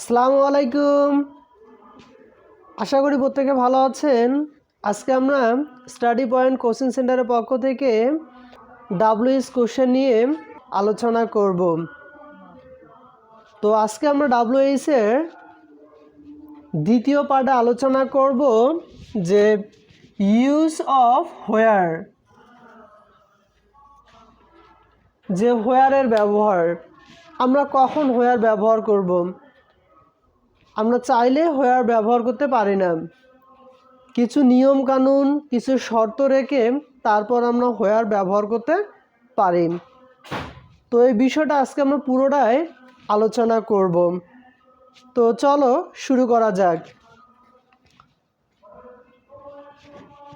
আসসালামু আলাইকুম। আশা করি প্রত্যেকে ভালো আছেন। আজকে আমরা স্টাডি পয়েন্ট কোচিং সেন্টারের পক্ষ থেকে ডাব্লিউএস কোশ্চেন নিয়ে আলোচনা করব। তো আজকে আমরা ডাব্লিউএসের দ্বিতীয় পার্টে আলোচনা করব যে ইউজ অফ হোয়ার যে হোয়ারের ব্যবহার, আমরা কখন হোয়ার ব্যবহার করব। আমরা চাইলে হোয়ার ব্যবহার করতে পারি না। কিছু নিয়ম কানুন, কিছু শর্ত রেখে তারপর আমরা হোয়ার ব্যবহার করতে পারি। তো এই বিষয়টা আজকে আমরা পুরোটাই আলোচনা করব। তো চলো শুরু করা যাক।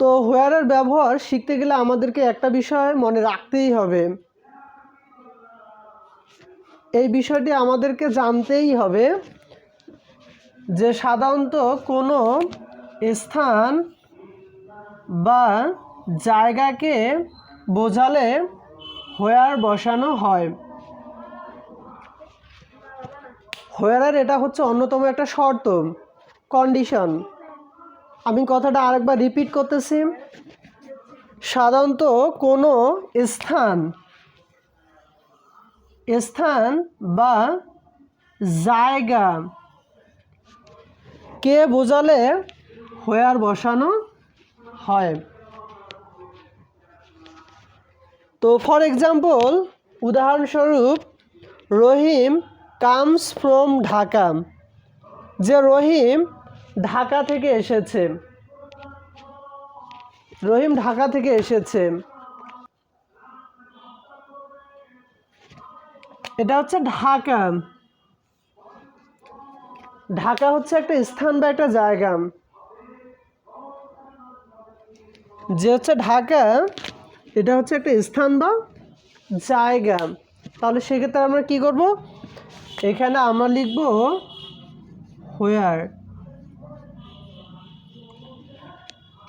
তো হোয়ারের ব্যবহার শিখতে গেলে আমাদেরকে একটা বিষয় মনে রাখতেই হবে। এই বিষয়টি আমাদেরকে জানতেই হবে যে সাধারণত কোনো স্থান বা জায়গাকে বোঝালে হোয়ার বসানো হয়। হোয়ারের এটা হচ্ছে অন্যতম একটা শর্ত কন্ডিশন আমি কথাটা আরেকবার রিপিট করতেছি। সাধারণত কোনো স্থান স্থান বা জায়গা কে বোঝালে হোয়ার বসানো হয়? তো ফর এক্সাম্পল উদাহরণস্বরূপ, রহিম কামস ফ্রম ঢাকা। যে রহিম ঢাকা থেকে এসেছে। রহিম ঢাকা থেকে এসেছে। এটা হচ্ছে ঢাকা। ঢাকা হচ্ছে একটা স্থান বা একটা জায়গা। যে হচ্ছে ঢাকা, এটা হচ্ছে একটা স্থান বা জায়গা। তাহলে সেক্ষেত্রে আমরা কি করব? এখানে আমরা লিখব হোয়ার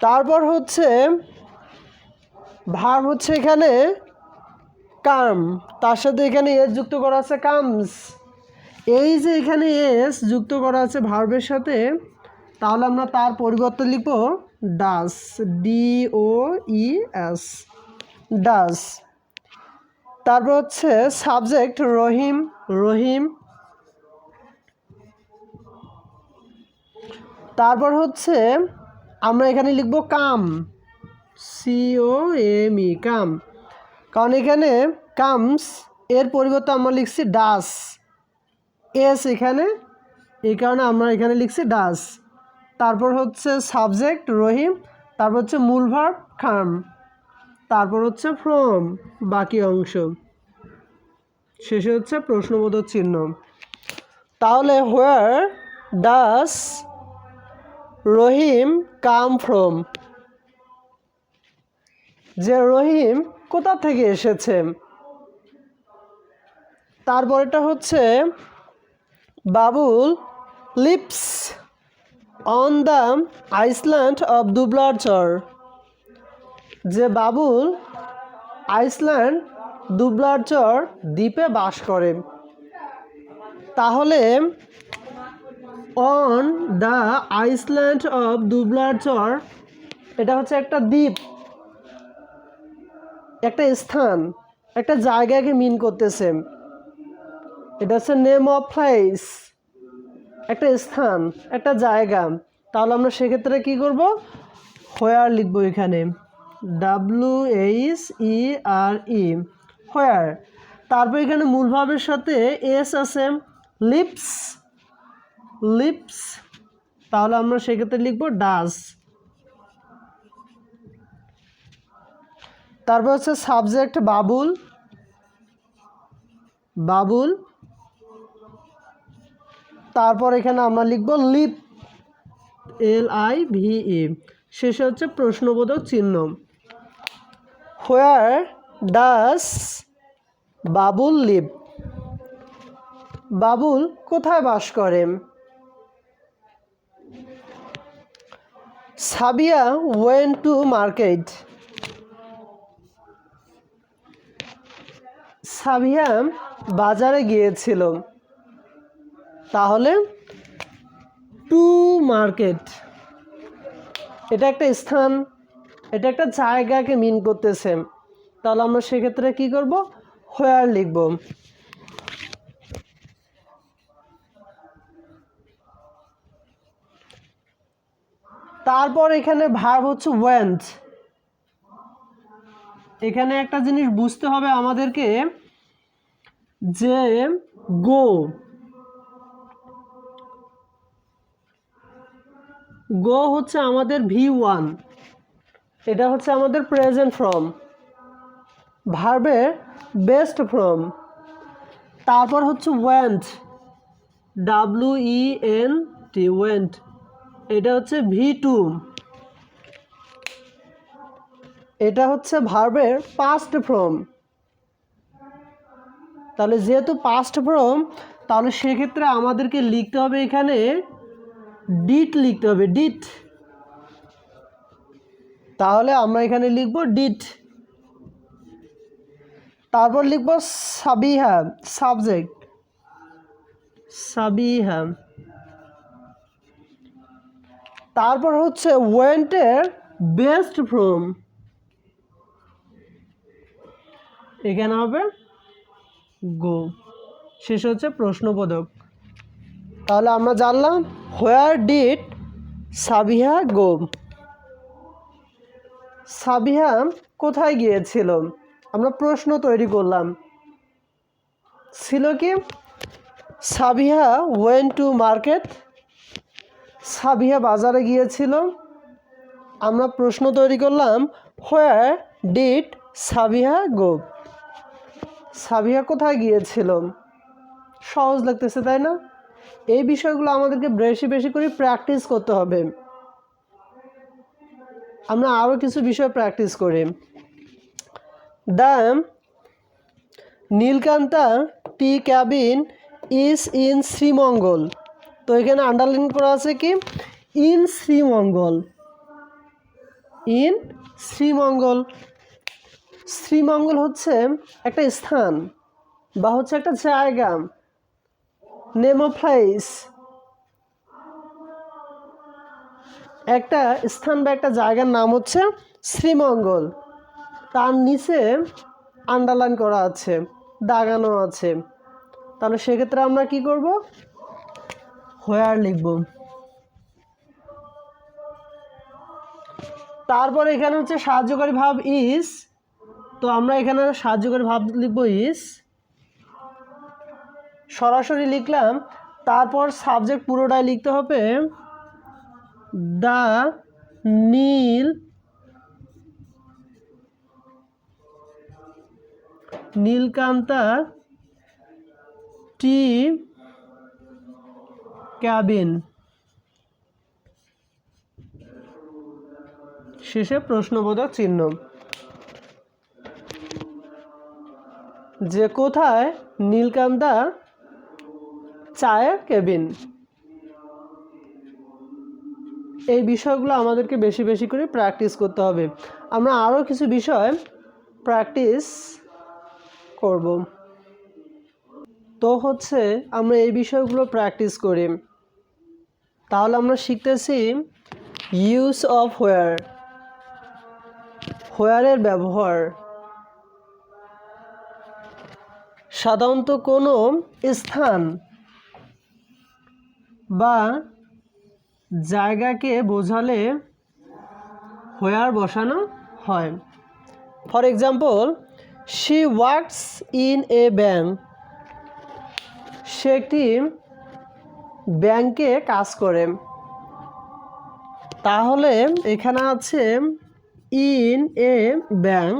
তারপর হচ্ছে ভার হচ্ছে এখানে কাম। তার সাথে এখানে এস যুক্ত করা আছে কামস। এই যে এখানে এস যুক্ত করা আছে ভার্বের সাথে, তাহলে আমরা তার পরিবর্তে লিখব does D O E S does তারপর হচ্ছে সাবজেক্ট রহিম রহিম। তারপর হচ্ছে আমরা এখানে লিখব কাম সিও এম ই কাম। কারণ এখানে কামস এর পরিবর্তে আমরা লিখছি ডাস এস এখানে, এই কারণে আমরা এখানে লিখছি ডাস তারপর হচ্ছে সাবজেক্ট রহিম। তারপর হচ্ছে মূল ভার্ব খাম তারপর হচ্ছে ফ্রম বাকি অংশ। শেষে হচ্ছে প্রশ্নবোধক চিহ্ন। তাহলে where does Rahim come from যে রহিম কোথা থেকে এসেছে? তারপরেটা হচ্ছে Babul lives on the island of Dublarchar. যে বাবুল আইসল্যান্ড দুবলারচর দ্বীপে বাস করে। তাহলে on the island of Dublarchar, এটা হচ্ছে একটা দ্বীপ, একটা স্থান, একটা জায়গাকে মিন করতেছে। এটা হচ্ছে নেম অফ প্লেস একটা স্থান, একটা জায়গা। তাহলে আমরা সেক্ষেত্রে কি করব? হোয়ার লিখব এখানে। W H E R E where তারপর এখানে মূল ভাবের সাথে এস আছে। লিপস লিপস তাহলে আমরা সেক্ষেত্রে লিখব ডাস তারপর হচ্ছে সাবজেক্ট বাবুল। বাবুল। তারপর এখানে আমরা লিখব live, L I V E. শেষে হচ্ছে প্রশ্নবোধক চিহ্ন। Where does Babul live Babul কোথায় বাস করে? Sabia went to market Sabia বাজারে গিয়েছিল। তাহলে টু মার্কেট। এটা একটা স্থান, এটা একটা জায়গাকে মিন করতেছে। তাহলে আমরা সেক্ষেত্রে কি করব? হোয়ার লিখব। তারপর এখানে ভার্ব হচ্ছে ওয়েন্ট এখানে একটা জিনিস বুঝতে হবে আমাদেরকে যে গো গো হচ্ছে আমাদের ভি ওয়ান এটা হচ্ছে আমাদের প্রেজেন্ট ফর্ম ভার্বের বেস্ট ফর্ম তারপর হচ্ছে went W E N T went এটা হচ্ছে ভি টু এটা হচ্ছে ভার্বের পাস্ট ফর্ম তাহলে যেহেতু পাস্ট ফর্ম তাহলে সেক্ষেত্রে আমাদেরকে লিখতে হবে এখানে ডিট লিখতে হবে ডিট তাহলে আমরা এখানে লিখব ডিট তারপর লিখব সাবিহা সাবজেক্ট সাবিহা তারপর হচ্ছে ওয়েন্টের বেস্ট ফ্রম এখানে হবে গো শেষ হচ্ছে প্রশ্নবোধক। তাহলে আমরা জানলাম where did Sabiha go Sabiha কোথায় গিয়েছিল? আমরা প্রশ্ন তৈরি করলাম। ছিল কি? Sabiha went to market Sabiha বাজারে গিয়েছিল। আমরা প্রশ্ন তৈরি করলাম where did Sabiha go Sabiha কোথায় গিয়েছিল? সহজ লাগতেছে, তাই না? এই বিষয়গুলো আমাদেরকে বেশি বেশি করে প্র্যাকটিস করতে হবে। আমরা আরও কিছু বিষয় প্র্যাকটিস করি। The Nilkantha tea cabin is in Sreemangal তো এখানে আন্ডারলাইন করা আছে কি? ইন শ্রীমঙ্গল ইন শ্রীমঙ্গল শ্রীমঙ্গল হচ্ছে একটা স্থান বা হচ্ছে একটা জায়গা। নেম অফ প্লেস একটা স্থান বা একটা জায়গার নাম হচ্ছে শ্রীমঙ্গল। তার নিচে আন্ডারলাইন করা আছে, দাগানো আছে। তাহলে সেক্ষেত্রে আমরা কি করব? হোয়ার লিখব। তারপর এখানে হচ্ছে সাহায্যকারী ভাব ইস তো আমরা এখানে সাহায্যকারী ভাব লিখব ইস সরাসরি লিখলাম, তারপর সাবজেক্ট পুরোটাই লিখতে হবে দ্য নীল, নীলকান্তা টি ক্যাবিন। শেষে প্রশ্নবোধক চিহ্ন। যে কোথায় নীলকান্তা চায়ের কেবিন। এই বিষয়গুলো আমাদেরকে বেশি বেশি করে প্র্যাকটিস করতে হবে। আমরা আরও কিছু বিষয় প্র্যাকটিস করব। তো হচ্ছে আমরা এই বিষয়গুলো প্র্যাকটিস করি। তাহলে আমরা শিখতেছি ইউজ অফ হোয়ার হোয়ারের ব্যবহার। সাধারণত কোনো স্থান বা জায়গাকে বোঝালে হোয়ার বসানো হয়। For example she works in a bank সে একটি ব্যাংকে কাজ করে। তাহলে এখানে আছে ইন এ ব্যাংক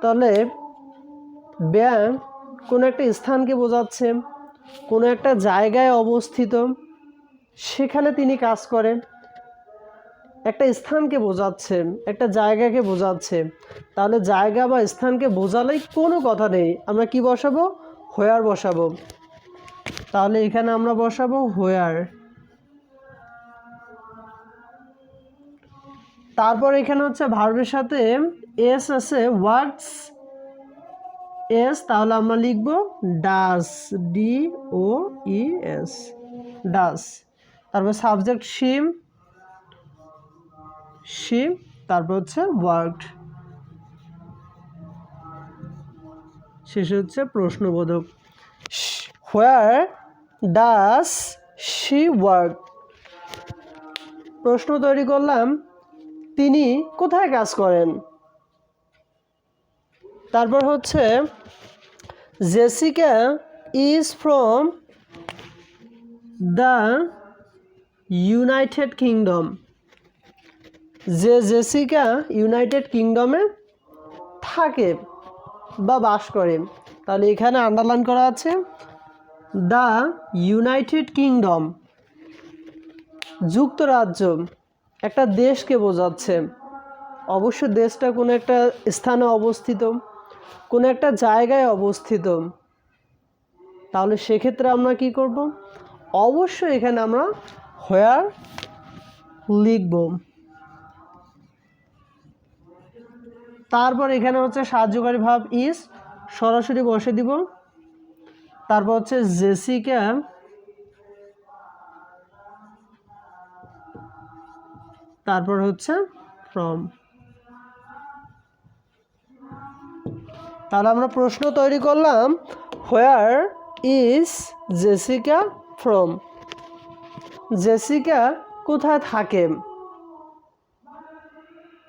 তাহলে ব্যাংক কোনো একটা স্থানকে বোঝাচ্ছে। কোনো একটা জায়গায় অবস্থিত, সেখানে তিনি কাজ করেন। একটা স্থানকে বোঝাচ্ছে একটা জায়গাকে বোঝাচ্ছে তাহলে জায়গা বা স্থানকে বোঝালেই কোনো কথা নেই। আমরা কি বসাবো? হোয়ার বসাবো। তাহলে এখানে আমরা বসাবো হোয়ার। তারপর এখানে হচ্ছে ভার্বের সাথে এস আছে ওয়ার্কস এস, তাহলে আমরা লিখব does, D, O, E, S. Does. তারপর সাবজেক্ট শিম। শিম, তারপর হচ্ছে ওয়ার্কড শেষে হচ্ছে প্রশ্নবোধক। হোয়ার ডাস শি ওয়ার্ক প্রশ্ন তৈরি করলাম, তিনি কোথায় কাজ করেন? তারপর হচ্ছে Jessica is from the United Kingdom. যে জেসিকা ইউনাইটেড কিংডমে থাকে বা বাস করে। তাহলে এখানে আন্ডারলাইন করা আছে দ্য ইউনাইটেড কিংডম। যুক্তরাজ্য একটা দেশকে বোঝাচ্ছে। অবশ্য দেশটা কোনো একটা স্থানে অবস্থিত। কোনো একটা জায়গায় অবস্থিত। তাহলে সেক্ষেত্রে আমরা কি করব? অবশ্যই এখানে আমরা হোয়ার লিখব। তারপর এখানে হচ্ছে সাহায্যকারী ভাব ইস সরাসরি বসে দিব। তারপর হচ্ছে জেসিকা তারপর হচ্ছে ফ্রম তাহলে আমরা প্রশ্ন তৈরি করলাম where is Jessica from Jessica কোথায় থাকে?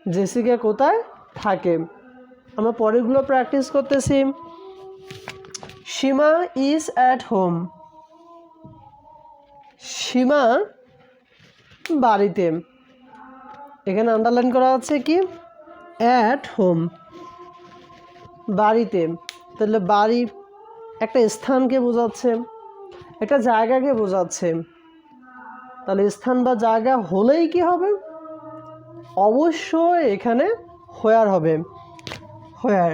জেসিকা কোথায় থাকে? আমরা পরেরগুলো প্র্যাকটিস করতেছি। Seema is at home Seema বাড়িতে। এখানে আন্ডারলাইন করা আছে কি? অ্যাট হোম বাড়িতে। তাহলে বাড়ি একটা স্থানকে বোঝাচ্ছে, একটা জায়গাকে বোঝাচ্ছে। তাহলে স্থান বা জায়গা হলেই কি হবে? অবশ্যই এখানে হোয়ার হবে। হোয়ার।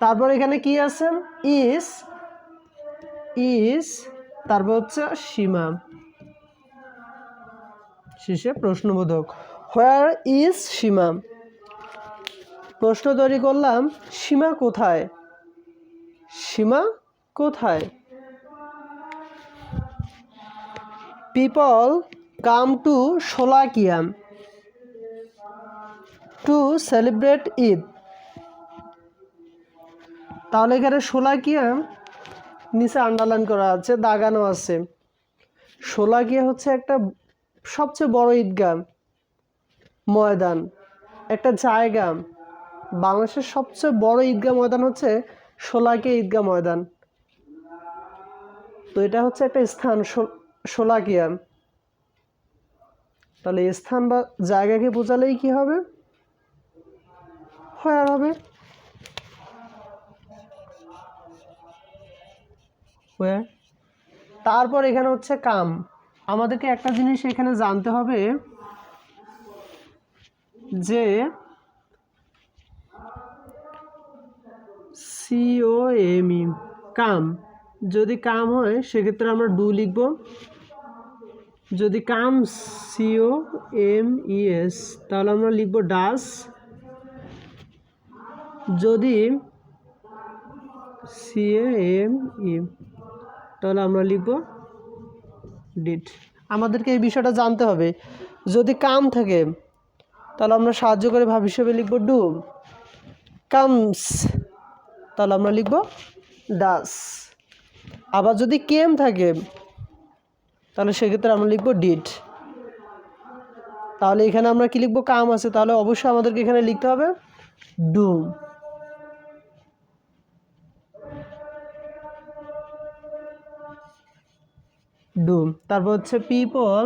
তারপর এখানে কি আছে? ইস। ইস, তারপর হচ্ছে সীমা। শেষে প্রশ্নবোধক। Where is Seema. প্রশ্ন তৈরি করলাম, সীমা কোথায়? সীমা কোথায়? People come to Sholakia to celebrate Eid তাহলে এখানে সোলাকিয়া নিচে আন্ডারলাইন করা আছে, দাগানো আছে। সোলাকিয়া হচ্ছে একটা সবচেয়ে বড় ঈদগাহ, ময়দান, একটা জায়গা। বাংলাদেশের সবচেয়ে বড় ঈদগাহ ময়দান হচ্ছে সোলাকিয়া ঈদগাহ ময়দান। তো এটা হচ্ছে একটা স্থান সোলাকিয়া তাহলে স্থান বা জায়গাকে বোঝালেই কি হবে? হয় আর হবে? তারপর এখানে হচ্ছে কাম। আমাদেরকে একটা জিনিস এখানে জানতে হবে যে সিও এম ই কাম। যদি কাম হয়, সেক্ষেত্রে আমরা ডু লিখব। যদি come C O M E S তাহলে আমরা লিখব ডাস। যদি সি এম ই তাহলে আমরা লিখব ডিট। আমাদেরকে এই বিষয়টা জানতে হবে। যদি কাম থাকে, তাহলে আমরা সাহায্যকারী ভাব হিসেবে লিখব ডু। কামস তাহলে আমরা লিখব ডাস আবার যদি কেম থাকে, তাহলে সেক্ষেত্রে আমরা লিখব ডিড। তাহলে এখানে আমরা কি লিখব? কাম আছে। তাহলে অবশ্যই আমাদেরকে এখানে লিখতে হবে ডু ডু তারপর হচ্ছে পিপল।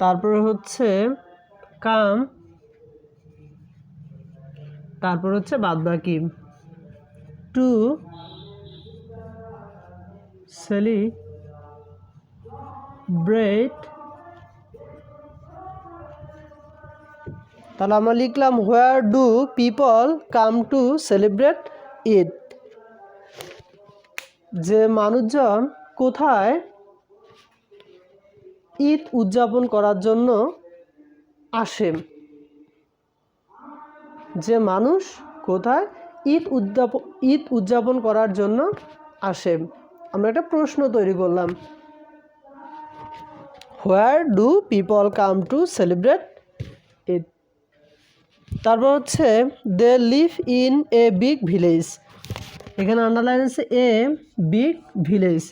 তারপরে হচ্ছে কাম। তারপর হচ্ছে বাদ বাকি। To, celebrate. তাহলে আমরা লিখলাম where do people come to celebrate Eid যে মানুষজন কোথায় ঈদ উদযাপন করার জন্য আসে। যে মানুষ কোথায় ঈদ উদযাপন ঈদ উদযাপন করার জন্য আসে। আমরা একটা প্রশ্ন তৈরি করলাম। Where do people come to celebrate Eid তারপর হচ্ছে they live in a big village এখানে আন্ডারলাইন আছে এ বিগ ভিলেজ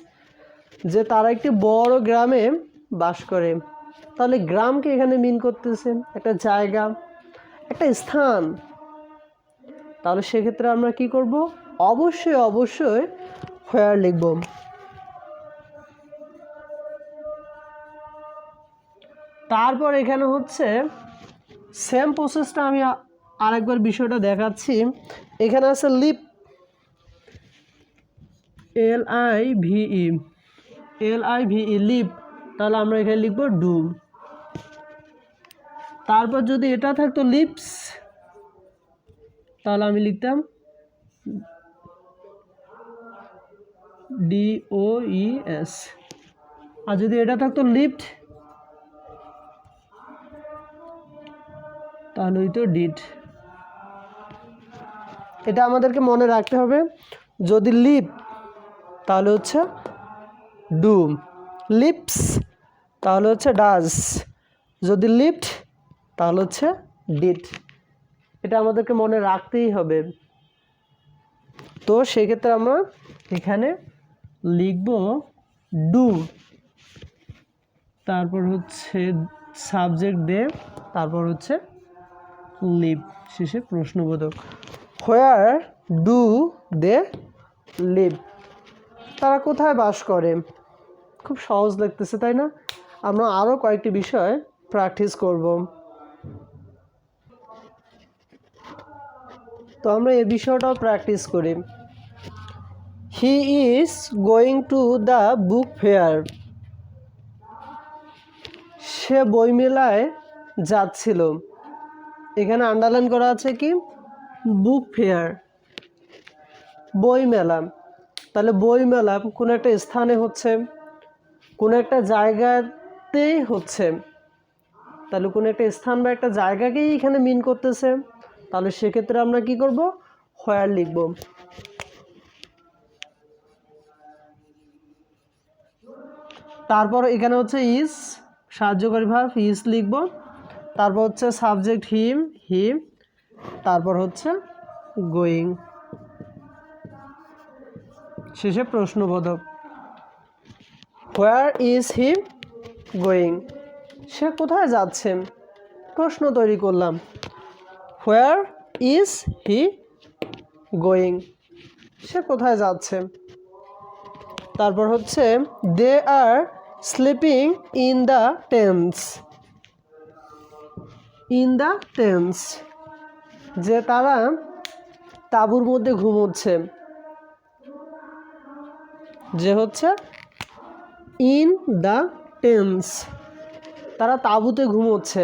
যে তারা একটি বড় গ্রামে বাস করে। তাহলে গ্রামকে এখানে মিন করতেছে। একটা জায়গা, একটা স্থান। তাহলে সেক্ষেত্রে আমরা কি করব? অবশ্যই অবশ্যই হোয়ার লিখব। তারপর এখানে হচ্ছে সেম প্রসেসটা আমি আরেকবার বিষয়টা দেখাচ্ছি। এখানে আছে live L I V E L I V E live তাহলে আমরা এখানে লিখব ডু তারপর যদি এটা থাকতো লিপস তাহলে আমি লিখতাম ডি ও ই এস আর যদি এটা থাকতো লিফট, তাহলে হইতো ডিট এটা আমাদেরকে মনে রাখতে হবে, যদি লিপ তাহলে হচ্ছে ডু লিপস, তাহলে হচ্ছে ডাস। যদি লিফট, তাহলে হচ্ছে ডিড। এটা আমাদেরকে মনে রাখতেই হবে। তো সেক্ষেত্রে আমরা এখানে লিখব ডু। তারপর হচ্ছে সাবজেক্ট দে, তারপর হচ্ছে লিভ। শেষে প্রশ্নবোধক। Where do they live? তারা কোথায় বাস করে? খুব সহজ লাগতেছে, তাই না? আমরা আরও কয়েকটি বিষয় প্র্যাকটিস করব। তো আমরা এই বিষয়টাও প্র্যাকটিস করি। He is going to the book fair সে বইমেলায় যাচ্ছিল। এখানে আন্ডারলাইন করা আছে কি? বুক ফেয়ার বইমেলা। তাহলে বইমেলা কোনো একটা স্থানে হচ্ছে, কোনো একটা জায়গাতেই হচ্ছে। তাহলে কোনো একটা স্থান বা একটা জায়গাকেই এখানে মিন করতেছে। তাহলে সেক্ষেত্রে আমরা কি করব? হোয়ার লিখব। তারপর এখানে হচ্ছে ইজ সাহায্যকারী ভাব ইজ লিখব। তারপর হচ্ছে সাবজেক্ট হিম হিম তারপর হচ্ছে গোয়িং শেষে প্রশ্নবোধক। হোয়ার ইজ হি গোয়িং সে কোথায় যাচ্ছে? প্রশ্ন তৈরি করলাম। হোয়ার ইজ হি গোয়িং সে কোথায় যাচ্ছে? তারপর হচ্ছে they are sleeping in the tents in the tents যে তারা তাঁবুর মধ্যে ঘুমোচ্ছে। যে হচ্ছে ইন দ্য টেন্স তারা তাঁবুতে ঘুমোচ্ছে।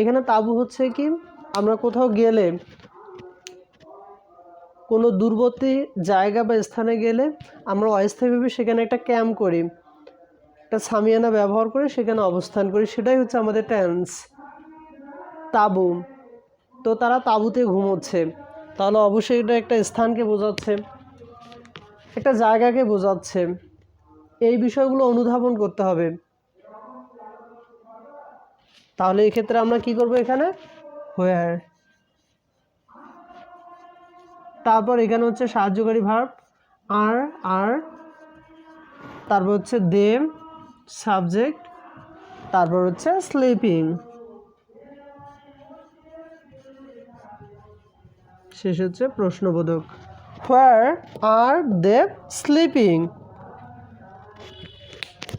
এখানে তাঁবু হচ্ছে কি, আমরা কোথাও গেলে কোনো দূরবর্তী জায়গা বা স্থানে গেলে আমরা অস্থায়ীভাবে সেখানে একটা ক্যাম্প করি, একটা সামিয়ানা ব্যবহার করে সেখানে অবস্থান করি, সেটাই হচ্ছে আমাদের ট্যান্স, তাঁবু। তো তারা তাঁবুতে ঘুমোচ্ছে। তাহলে অবশ্যই এটা একটা স্থানকে বোঝাচ্ছে, একটা জায়গাকে বোঝাচ্ছে। এই বিষয়গুলো অনুধাবন করতে হবে। তাহলে এক্ষেত্রে আমরা কি করব এখানে? হোয়ার তারপর এখানে হচ্ছে সাহায্যকারী ভার্ব আর আর তারপর হচ্ছে দেম সাবজেক্ট তারপর হচ্ছে স্লিপিং শেষ হচ্ছে প্রশ্নবোধক। হোয়ার আর দে স্লিপিং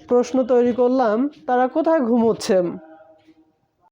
প্রশ্ন তৈরি করলাম, তারা কোথায় ঘুমোচ্ছেন?